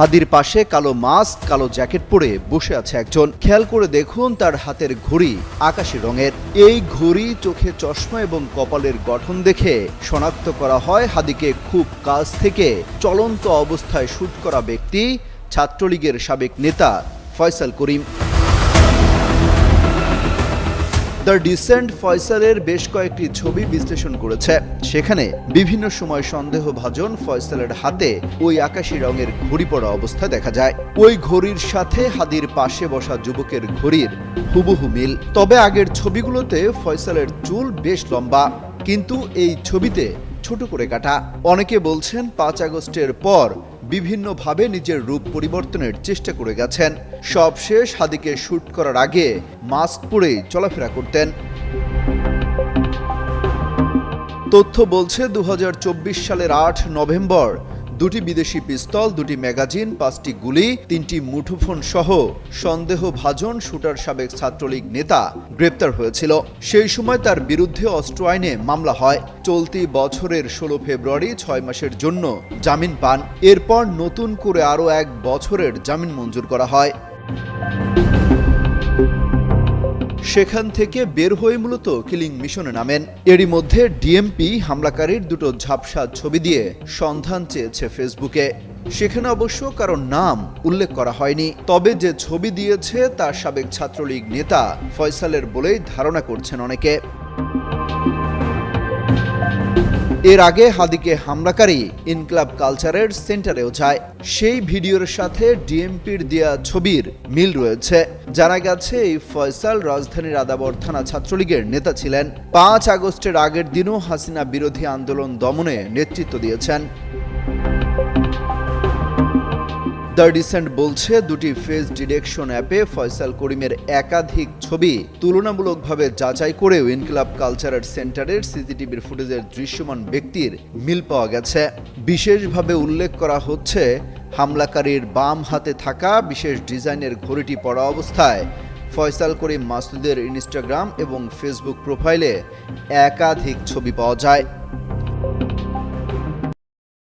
হাদির পাশে কালো মাস্ক, কালো জ্যাকেট পরে বসে আছে একজন। খেয়াল করে দেখুন তার হাতের ঘড়ি আকাশি রঙের। এই ঘড়ি চোখে চশমা এবং কপালের গঠন দেখে শনাক্ত করা হয় হাদিকে খুব কাছ থেকে চলন্ত অবস্থায় শুট করা ব্যক্তি, ছাত্রলীগের সাবেক নেতা ফয়সাল করিম। দ্য ডিসেন্ট ফয়সালের বেশ কয়েকটি ছবি বিশ্লেষণ করেছে। সেখানে বিভিন্ন সময় সন্দেহভাজন ফয়সালের হাতে ওই আকাশি রঙের ঘড়ি পড়া অবস্থা দেখা যায়। ওই ঘড়ির সাথে হাদির পাশে বসা যুবকের ঘড়ির হুবহু মিল। তবে আগের ছবিগুলোতে ফয়সালের চুল বেশ লম্বা, কিন্তু এই ছবিতে ছোট করে কাটা। অনেকে বলছেন পাঁচ আগস্টের পর বিভিন্নভাবে নিজের রূপ পরিবর্তনের চেষ্টা করে গেছেন। সবশেষ হাদিকে শ্যুট করার আগে মাস্ক পরে চলাফেরা করতেন। তথ্য বলছে দু হাজার চব্বিশ সালের আট নভেম্বর দুটি বিদেশি পিস্তল, দুটি ম্যাগাজিন, পাঁচটি গুলি, তিনটি মুঠোফোন সহ সন্দেহভাজন শুটার সাবেক ছাত্রলীগ নেতা গ্রেপ্তার হয়েছিল। সেই সময় তার বিরুদ্ধে অস্ত্র আইনে মামলা হয়। চলতি বছরের ষোলো ফেব্রুয়ারি ছয় মাসের জন্য জামিন পান। এরপর নতুন করে আরও এক বছরের জামিন মঞ্জুর করা হয়। সেখান থেকে বের হয়ে মূলত কিলিং মিশনে নামেন। এরই মধ্যে ডিএমপি হামলাকারীর দুটো ঝাপসা ছবি দিয়ে সন্ধান চেয়েছে ফেসবুকে। সেখানে অবশ্য কারও নাম উল্লেখ করা হয়নি। তবে যে ছবি দিয়েছে তার সাবেক ছাত্রলীগ নেতা ফয়সালের বলেই ধারণা করছেন অনেকে। এর আগে হাদিকে হামলাকারী ইনকলাব কালচারের সেন্টারেও যায়। সেই ভিডিওর সাথে ডিএমপির দেয়া ছবির মিল রয়েছে। জানা গেছে, এই ফয়সাল রাজধানীর আদাবর থানা ছাত্রলীগের নেতা ছিলেন। পাঁচ আগস্টের আগের দিনও হাসিনা বিরোধী আন্দোলন দমনে নেতৃত্ব দিয়েছেন। দ্য ডিসেন্ট বলছে, দুটি ফেস ডিরেকশন অ্যাপে ফয়সাল করিমের একাধিক ছবি তুলনামূলকভাবে যাচাই করেও ইনকিলাব কালচারাল সেন্টারের সিসিটিভির ফুটেজের দৃশ্যমান ব্যক্তির মিল পাওয়া গেছে। বিশেষভাবে উল্লেখ করা হচ্ছে, হামলাকারীর বাম হাতে থাকা বিশেষ ডিজাইনের ঘড়িটি পড়া অবস্থায় ফয়সাল করিম মাসুদের ইনস্টাগ্রাম এবং ফেসবুক প্রোফাইলে একাধিক ছবি পাওয়া যায়।